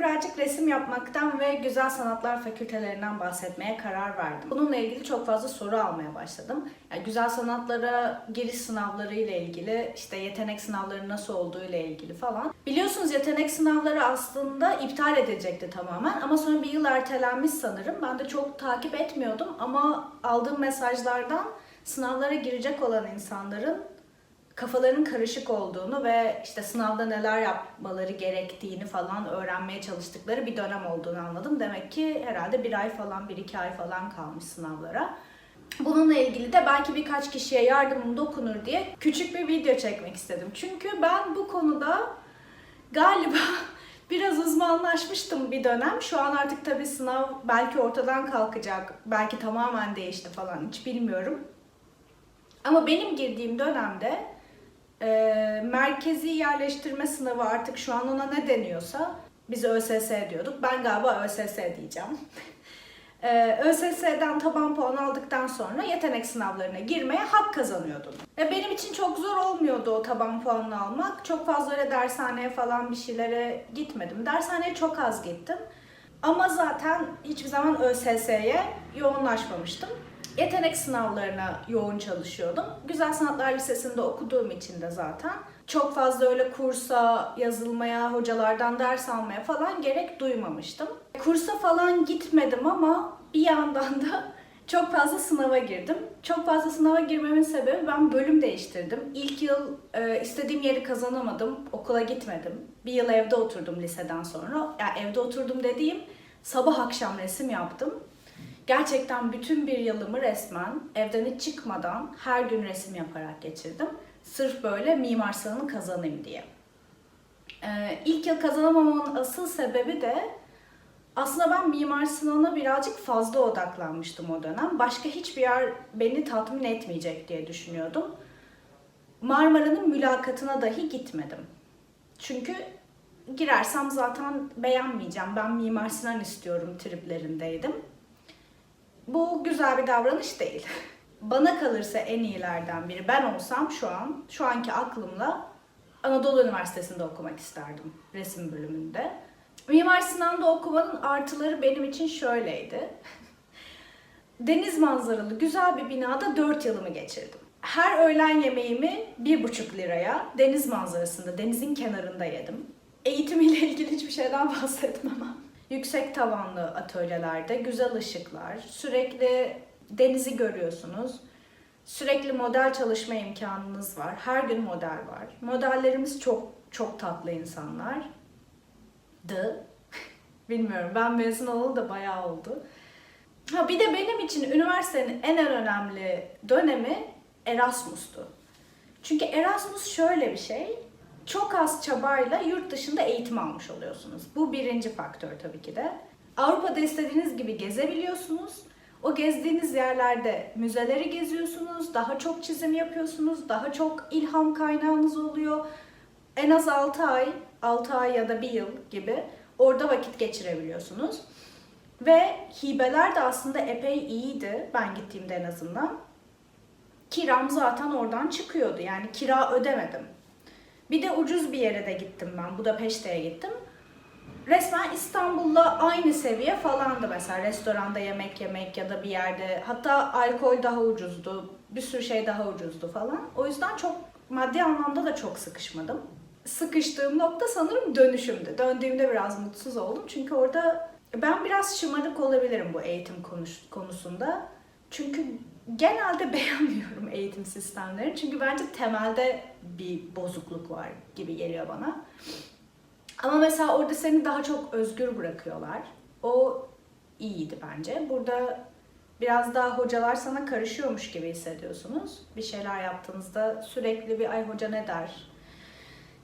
birazcık resim yapmaktan ve güzel sanatlar fakültelerinden bahsetmeye karar verdim. Bununla ilgili çok fazla soru almaya başladım. Yani güzel sanatlara giriş sınavları ile ilgili, işte yetenek sınavları nasıl olduğu ile ilgili falan. Biliyorsunuz yetenek sınavları aslında iptal edilecekti tamamen ama sonra bir yıl ertelenmiş sanırım. Ben de çok takip etmiyordum ama aldığım mesajlardan sınavlara girecek olan insanların kafaların karışık olduğunu ve işte sınavda neler yapmaları gerektiğini falan öğrenmeye çalıştıkları bir dönem olduğunu anladım. Demek ki herhalde bir ay falan, bir iki ay falan kalmış sınavlara. Bununla ilgili de belki birkaç kişiye yardımım dokunur diye küçük bir video çekmek istedim. Çünkü ben bu konuda galiba biraz uzmanlaşmıştım bir dönem. Şu an artık tabii sınav belki ortadan kalkacak, belki tamamen değişti falan hiç bilmiyorum. Ama benim girdiğim dönemde e, merkezi yerleştirme sınavı artık şu an ona ne deniyorsa biz ÖSS diyorduk. Ben galiba ÖSS diyeceğim. E, ÖSS'den taban puan aldıktan sonra yetenek sınavlarına girmeye hak kazanıyordum. E, benim için çok zor olmuyordu o taban puanını almak. Çok fazla öyle dershaneye falan bir şeylere gitmedim. Dershaneye çok az gittim. Ama zaten hiçbir zaman ÖSS'ye yoğunlaşmamıştım. Yetenek sınavlarına yoğun çalışıyordum. Güzel Sanatlar Lisesi'nde okuduğum için de zaten çok fazla öyle kursa, yazılmaya, hocalardan ders almaya falan gerek duymamıştım. Kursa falan gitmedim ama bir yandan da çok fazla sınava girdim. Çok fazla sınava girmemin sebebi ben bölüm değiştirdim. İlk yıl e, istediğim yeri kazanamadım, okula gitmedim. Bir yıl evde oturdum liseden sonra. Yani evde oturdum dediğim sabah akşam resim yaptım. Gerçekten bütün bir yılımı resmen evden hiç çıkmadan her gün resim yaparak geçirdim. Sırf böyle mimar sınavını kazanayım diye. Ee, ilk yıl kazanamamamın asıl sebebi de aslında ben mimar sınavına birazcık fazla odaklanmıştım o dönem. Başka hiçbir yer beni tatmin etmeyecek diye düşünüyordum. Marmara'nın mülakatına dahi gitmedim. Çünkü girersem zaten beğenmeyeceğim. Ben mimar Sinan istiyorum triplerindeydim. Bu güzel bir davranış değil. Bana kalırsa en iyilerden biri ben olsam şu an, şu anki aklımla Anadolu Üniversitesi'nde okumak isterdim resim bölümünde. Mimar Sinan'da okumanın artıları benim için şöyleydi. Deniz manzaralı güzel bir binada 4 yılımı geçirdim. Her öğlen yemeğimi bir buçuk liraya deniz manzarasında, denizin kenarında yedim. Eğitimiyle ilgili hiçbir şeyden bahsetmem. Yüksek tavanlı atölyelerde güzel ışıklar, sürekli denizi görüyorsunuz. Sürekli model çalışma imkanınız var. Her gün model var. Modellerimiz çok çok tatlı insanlar. Dı. Bilmiyorum. Ben mezun olalı da bayağı oldu. Ha bir de benim için üniversitenin en en önemli dönemi Erasmus'tu. Çünkü Erasmus şöyle bir şey. Çok az çabayla yurt dışında eğitim almış oluyorsunuz. Bu birinci faktör tabii ki de. Avrupa'da istediğiniz gibi gezebiliyorsunuz. O gezdiğiniz yerlerde müzeleri geziyorsunuz, daha çok çizim yapıyorsunuz, daha çok ilham kaynağınız oluyor. En az 6 ay, 6 ay ya da bir yıl gibi orada vakit geçirebiliyorsunuz. Ve hibeler de aslında epey iyiydi ben gittiğimde en azından. Kiram zaten oradan çıkıyordu yani kira ödemedim. Bir de ucuz bir yere de gittim ben. Budapeşte'ye gittim. Resmen İstanbul'la aynı seviye falandı mesela restoranda yemek yemek ya da bir yerde. Hatta alkol daha ucuzdu. Bir sürü şey daha ucuzdu falan. O yüzden çok maddi anlamda da çok sıkışmadım. Sıkıştığım nokta sanırım dönüşümdü. Döndüğümde biraz mutsuz oldum. Çünkü orada ben biraz şımarık olabilirim bu eğitim konusunda. Çünkü genelde beğenmiyorum eğitim sistemlerini. Çünkü bence temelde bir bozukluk var gibi geliyor bana. Ama mesela orada seni daha çok özgür bırakıyorlar. O iyiydi bence. Burada biraz daha hocalar sana karışıyormuş gibi hissediyorsunuz. Bir şeyler yaptığınızda sürekli bir ay hoca ne der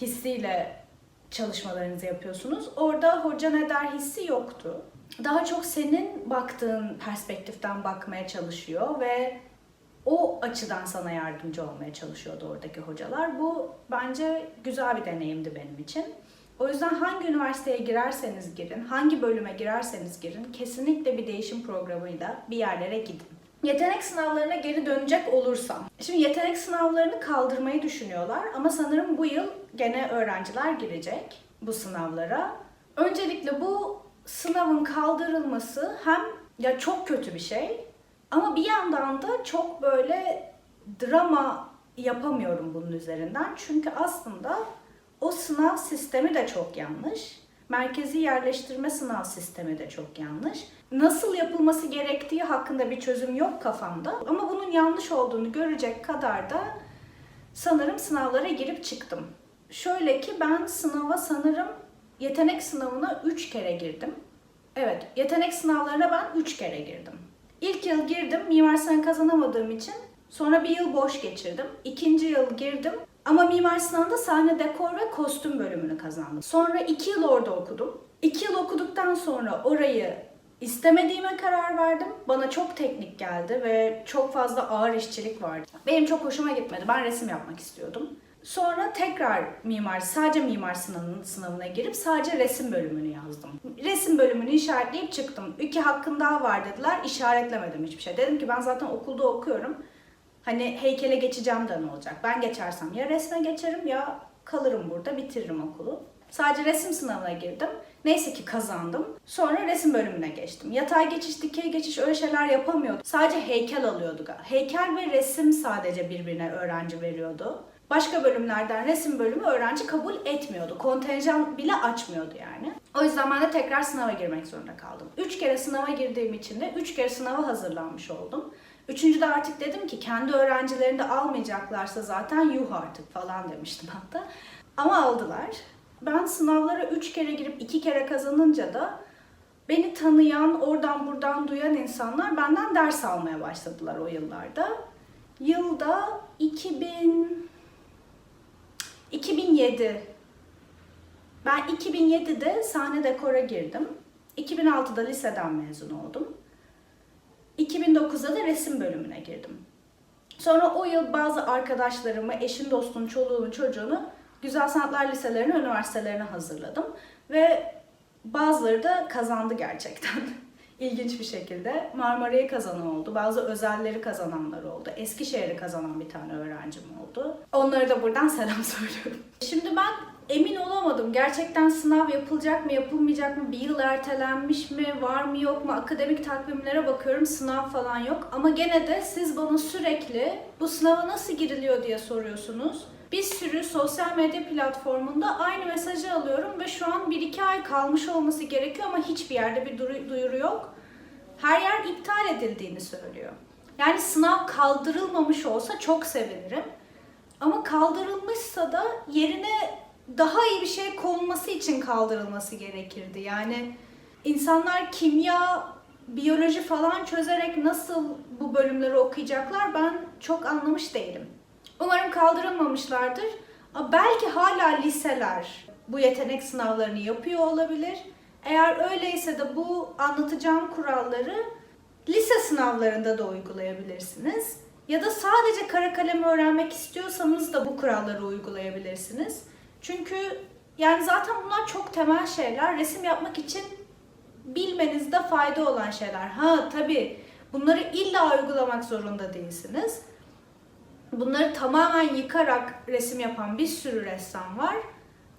hissiyle çalışmalarınızı yapıyorsunuz. Orada hoca ne der hissi yoktu. Daha çok senin baktığın perspektiften bakmaya çalışıyor ve o açıdan sana yardımcı olmaya çalışıyordu oradaki hocalar. Bu bence güzel bir deneyimdi benim için. O yüzden hangi üniversiteye girerseniz girin, hangi bölüme girerseniz girin kesinlikle bir değişim programıyla bir yerlere gidin. Yetenek sınavlarına geri dönecek olursam. Şimdi yetenek sınavlarını kaldırmayı düşünüyorlar ama sanırım bu yıl gene öğrenciler girecek bu sınavlara. Öncelikle bu sınavın kaldırılması hem ya çok kötü bir şey ama bir yandan da çok böyle drama yapamıyorum bunun üzerinden. Çünkü aslında o sınav sistemi de çok yanlış. Merkezi yerleştirme sınav sistemi de çok yanlış. Nasıl yapılması gerektiği hakkında bir çözüm yok kafamda. Ama bunun yanlış olduğunu görecek kadar da sanırım sınavlara girip çıktım. Şöyle ki ben sınava sanırım yetenek sınavına 3 kere girdim. Evet, yetenek sınavlarına ben 3 kere girdim. İlk yıl girdim, Mimar Sinan kazanamadığım için sonra bir yıl boş geçirdim. İkinci yıl girdim ama Mimar Sinan'da sahne dekor ve kostüm bölümünü kazandım. Sonra 2 yıl orada okudum. 2 yıl okuduktan sonra orayı istemediğime karar verdim. Bana çok teknik geldi ve çok fazla ağır işçilik vardı. Benim çok hoşuma gitmedi. Ben resim yapmak istiyordum. Sonra tekrar mimar, sadece mimar sınavının sınavına girip sadece resim bölümünü yazdım. Resim bölümünü işaretleyip çıktım. İki hakkın daha var dediler. İşaretlemedim hiçbir şey. Dedim ki ben zaten okulda okuyorum. Hani heykele geçeceğim de ne olacak? Ben geçersem ya resme geçerim ya kalırım burada bitiririm okulu. Sadece resim sınavına girdim. Neyse ki kazandım. Sonra resim bölümüne geçtim. Yatay geçiş, dikey geçiş öyle şeyler yapamıyorduk. Sadece heykel alıyorduk. Heykel ve resim sadece birbirine öğrenci veriyordu. Başka bölümlerden resim bölümü öğrenci kabul etmiyordu. Kontenjan bile açmıyordu yani. O yüzden ben de tekrar sınava girmek zorunda kaldım. Üç kere sınava girdiğim için de üç kere sınava hazırlanmış oldum. Üçüncüde artık dedim ki kendi öğrencilerini de almayacaklarsa zaten yuh artık falan demiştim hatta. Ama aldılar. Ben sınavlara üç kere girip iki kere kazanınca da beni tanıyan, oradan buradan duyan insanlar benden ders almaya başladılar o yıllarda. Yılda 2000 2007 ben 2007'de sahne dekora girdim. 2006'da liseden mezun oldum. 2009'da da resim bölümüne girdim. Sonra o yıl bazı arkadaşlarımı, eşin, dostun, çoluğunu, çocuğunu Güzel Sanatlar Liselerine, üniversitelerine hazırladım. Ve bazıları da kazandı gerçekten. İlginç bir şekilde. Marmara'yı kazanan oldu. Bazı özelleri kazananlar oldu. Eskişehir'i kazanan bir tane öğrencim oldu. Onlara da buradan selam söylüyorum. Şimdi ben emin olamadım. Gerçekten sınav yapılacak mı, yapılmayacak mı? Bir yıl ertelenmiş mi, var mı yok mu? Akademik takvimlere bakıyorum. Sınav falan yok. Ama gene de siz bana sürekli bu sınava nasıl giriliyor diye soruyorsunuz. Bir sürü sosyal medya platformunda aynı mesajı alıyorum ve şu an 1-2 ay kalmış olması gerekiyor ama hiçbir yerde bir duyuru yok. Her yer iptal edildiğini söylüyor. Yani sınav kaldırılmamış olsa çok sevinirim. Kaldırılmışsa da yerine daha iyi bir şey konulması için kaldırılması gerekirdi. Yani insanlar kimya, biyoloji falan çözerek nasıl bu bölümleri okuyacaklar ben çok anlamış değilim. Umarım kaldırılmamışlardır. Belki hala liseler bu yetenek sınavlarını yapıyor olabilir. Eğer öyleyse de bu anlatacağım kuralları lise sınavlarında da uygulayabilirsiniz. Ya da sadece kara kalemi öğrenmek istiyorsanız da bu kuralları uygulayabilirsiniz. Çünkü yani zaten bunlar çok temel şeyler. Resim yapmak için bilmenizde fayda olan şeyler. Ha tabii bunları illa uygulamak zorunda değilsiniz. Bunları tamamen yıkarak resim yapan bir sürü ressam var.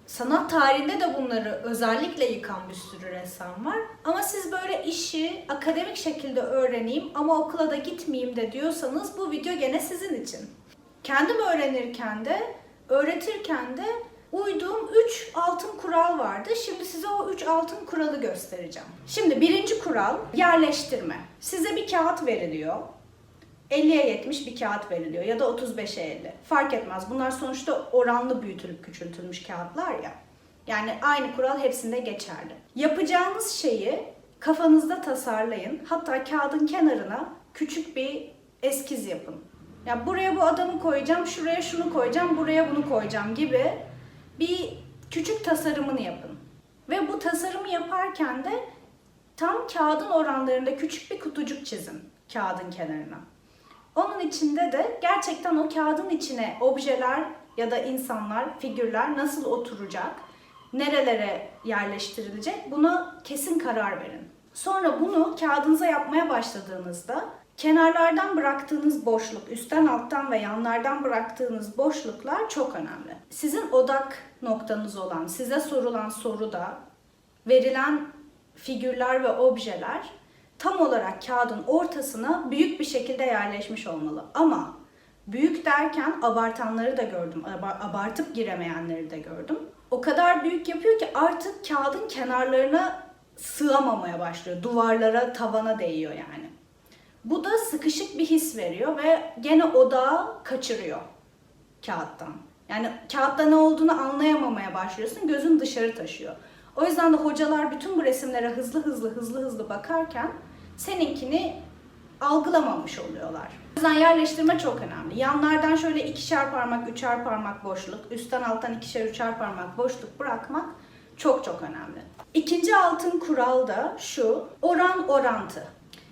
Sanat tarihinde de bunları özellikle yıkan bir sürü ressam var. Ama siz böyle işi akademik şekilde öğreneyim ama okula da gitmeyeyim de diyorsanız bu video gene sizin için. Kendim öğrenirken de, öğretirken de uyduğum 3 altın kural vardı. Şimdi size o 3 altın kuralı göstereceğim. Şimdi birinci kural yerleştirme. Size bir kağıt veriliyor. 50'ye 70 bir kağıt veriliyor ya da 35'e 50. Fark etmez. Bunlar sonuçta oranlı büyütülüp küçültülmüş kağıtlar ya. Yani aynı kural hepsinde geçerli. Yapacağınız şeyi kafanızda tasarlayın. Hatta kağıdın kenarına küçük bir eskiz yapın. Ya yani buraya bu adamı koyacağım, şuraya şunu koyacağım, buraya bunu koyacağım gibi bir küçük tasarımını yapın. Ve bu tasarımı yaparken de tam kağıdın oranlarında küçük bir kutucuk çizin kağıdın kenarına. Onun içinde de gerçekten o kağıdın içine objeler ya da insanlar, figürler nasıl oturacak, nerelere yerleştirilecek buna kesin karar verin. Sonra bunu kağıdınıza yapmaya başladığınızda kenarlardan bıraktığınız boşluk, üstten alttan ve yanlardan bıraktığınız boşluklar çok önemli. Sizin odak noktanız olan, size sorulan soruda verilen figürler ve objeler tam olarak kağıdın ortasına büyük bir şekilde yerleşmiş olmalı. Ama büyük derken abartanları da gördüm, aba- abartıp giremeyenleri de gördüm. O kadar büyük yapıyor ki artık kağıdın kenarlarına sığamamaya başlıyor. Duvarlara, tavana değiyor yani. Bu da sıkışık bir his veriyor ve gene odağı kaçırıyor kağıttan. Yani kağıtta ne olduğunu anlayamamaya başlıyorsun, gözün dışarı taşıyor. O yüzden de hocalar bütün bu resimlere hızlı hızlı hızlı hızlı bakarken seninkini algılamamış oluyorlar. O yüzden yerleştirme çok önemli. Yanlardan şöyle ikişer parmak, üçer parmak boşluk, üstten alttan ikişer, üçer parmak boşluk bırakmak çok çok önemli. İkinci altın kural da şu, oran orantı.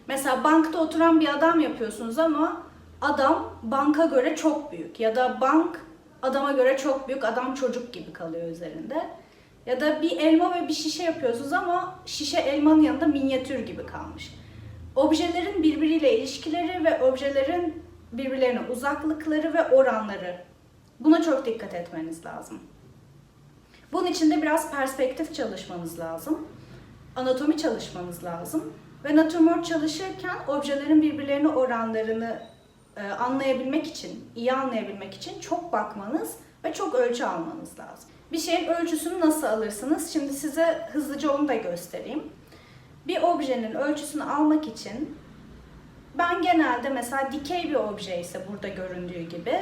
Mesela bankta oturan bir adam yapıyorsunuz ama adam banka göre çok büyük ya da bank adama göre çok büyük, adam çocuk gibi kalıyor üzerinde. Ya da bir elma ve bir şişe yapıyorsunuz ama şişe elmanın yanında minyatür gibi kalmış. Objelerin birbiriyle ilişkileri ve objelerin birbirlerine uzaklıkları ve oranları. Buna çok dikkat etmeniz lazım. Bunun için de biraz perspektif çalışmanız lazım. Anatomi çalışmanız lazım. Ve natürmort çalışırken objelerin birbirlerine oranlarını e, anlayabilmek için, iyi anlayabilmek için çok bakmanız ve çok ölçü almanız lazım. Bir şeyin ölçüsünü nasıl alırsınız? Şimdi size hızlıca onu da göstereyim. Bir objenin ölçüsünü almak için ben genelde mesela dikey bir obje ise burada göründüğü gibi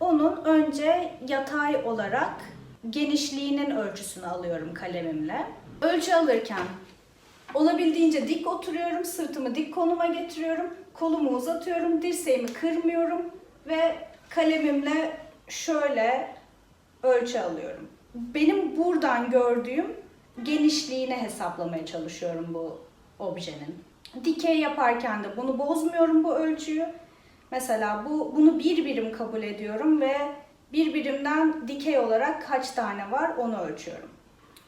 onun önce yatay olarak genişliğinin ölçüsünü alıyorum kalemimle. Ölçü alırken olabildiğince dik oturuyorum, sırtımı dik konuma getiriyorum, kolumu uzatıyorum, dirseğimi kırmıyorum ve kalemimle şöyle ölçü alıyorum. Benim buradan gördüğüm genişliğini hesaplamaya çalışıyorum bu objenin. Dikey yaparken de bunu bozmuyorum bu ölçüyü. Mesela bu bunu bir birim kabul ediyorum ve bir birimden dikey olarak kaç tane var onu ölçüyorum.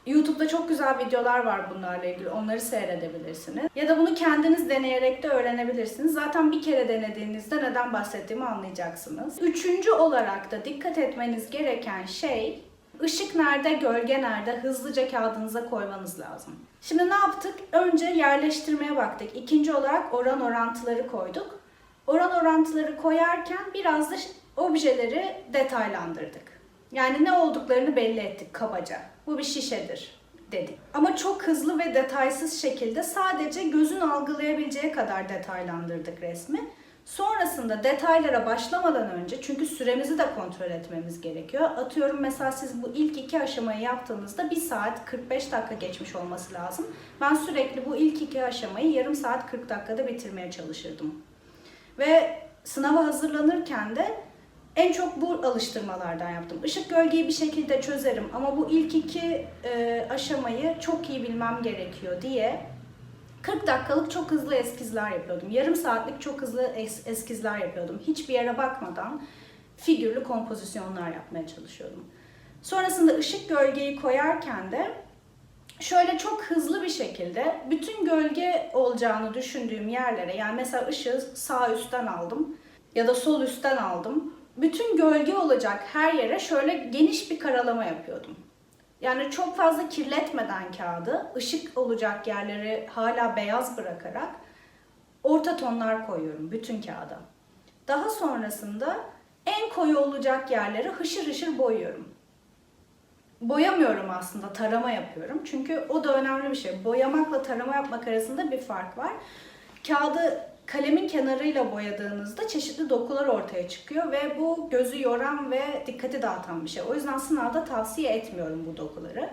YouTube'da çok güzel videolar var bunlarla ilgili. Onları seyredebilirsiniz. Ya da bunu kendiniz deneyerek de öğrenebilirsiniz. Zaten bir kere denediğinizde neden bahsettiğimi anlayacaksınız. Üçüncü olarak da dikkat etmeniz gereken şey ışık nerede, gölge nerede hızlıca kağıdınıza koymanız lazım. Şimdi ne yaptık? Önce yerleştirmeye baktık. İkinci olarak oran orantıları koyduk. Oran orantıları koyarken biraz da objeleri detaylandırdık. Yani ne olduklarını belli ettik kabaca. Bu bir şişedir dedik. Ama çok hızlı ve detaysız şekilde sadece gözün algılayabileceği kadar detaylandırdık resmi. Sonrasında detaylara başlamadan önce çünkü süremizi de kontrol etmemiz gerekiyor. Atıyorum mesela siz bu ilk iki aşamayı yaptığınızda 1 saat 45 dakika geçmiş olması lazım. Ben sürekli bu ilk iki aşamayı yarım saat 40 dakikada bitirmeye çalışırdım. Ve sınava hazırlanırken de en çok bu alıştırmalardan yaptım. Işık gölgeyi bir şekilde çözerim ama bu ilk iki aşamayı çok iyi bilmem gerekiyor diye 40 dakikalık çok hızlı eskizler yapıyordum. Yarım saatlik çok hızlı es- eskizler yapıyordum. Hiçbir yere bakmadan figürlü kompozisyonlar yapmaya çalışıyordum. Sonrasında ışık gölgeyi koyarken de şöyle çok hızlı bir şekilde bütün gölge olacağını düşündüğüm yerlere yani mesela ışığı sağ üstten aldım ya da sol üstten aldım. Bütün gölge olacak her yere şöyle geniş bir karalama yapıyordum. Yani çok fazla kirletmeden kağıdı, ışık olacak yerleri hala beyaz bırakarak orta tonlar koyuyorum bütün kağıda. Daha sonrasında en koyu olacak yerleri hışır hışır boyuyorum. Boyamıyorum aslında, tarama yapıyorum. Çünkü o da önemli bir şey. Boyamakla tarama yapmak arasında bir fark var. Kağıdı kalemin kenarıyla boyadığınızda çeşitli dokular ortaya çıkıyor ve bu gözü yoran ve dikkati dağıtan bir şey. O yüzden sınavda tavsiye etmiyorum bu dokuları.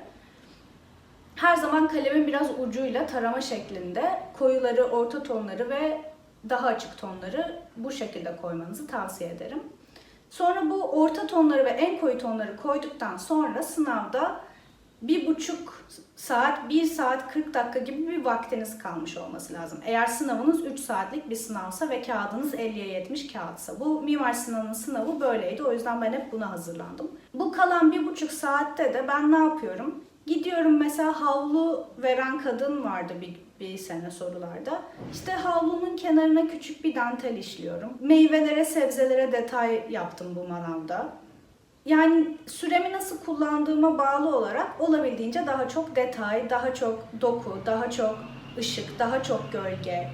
Her zaman kalemin biraz ucuyla tarama şeklinde koyuları, orta tonları ve daha açık tonları bu şekilde koymanızı tavsiye ederim. Sonra bu orta tonları ve en koyu tonları koyduktan sonra sınavda bir buçuk saat, bir saat 40 dakika gibi bir vaktiniz kalmış olması lazım. Eğer sınavınız 3 saatlik bir sınavsa ve kağıdınız 50'ye 70 kağıtsa. Bu Mimar Sinan'ın sınavı böyleydi. O yüzden ben hep buna hazırlandım. Bu kalan bir buçuk saatte de ben ne yapıyorum? Gidiyorum mesela havlu veren kadın vardı bir, bir sene sorularda. İşte havlunun kenarına küçük bir dantel işliyorum. Meyvelere, sebzelere detay yaptım bu manavda. Yani süremi nasıl kullandığıma bağlı olarak olabildiğince daha çok detay, daha çok doku, daha çok ışık, daha çok gölge,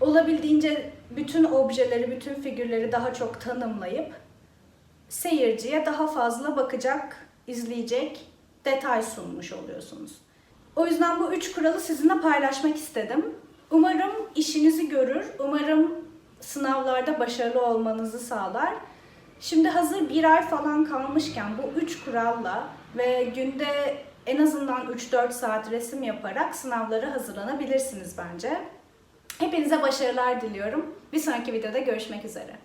olabildiğince bütün objeleri, bütün figürleri daha çok tanımlayıp seyirciye daha fazla bakacak, izleyecek detay sunmuş oluyorsunuz. O yüzden bu üç kuralı sizinle paylaşmak istedim. Umarım işinizi görür, umarım sınavlarda başarılı olmanızı sağlar. Şimdi hazır bir ay falan kalmışken bu üç kuralla ve günde en azından 3-4 saat resim yaparak sınavlara hazırlanabilirsiniz bence. Hepinize başarılar diliyorum. Bir sonraki videoda görüşmek üzere.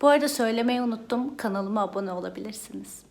Bu arada söylemeyi unuttum. Kanalıma abone olabilirsiniz.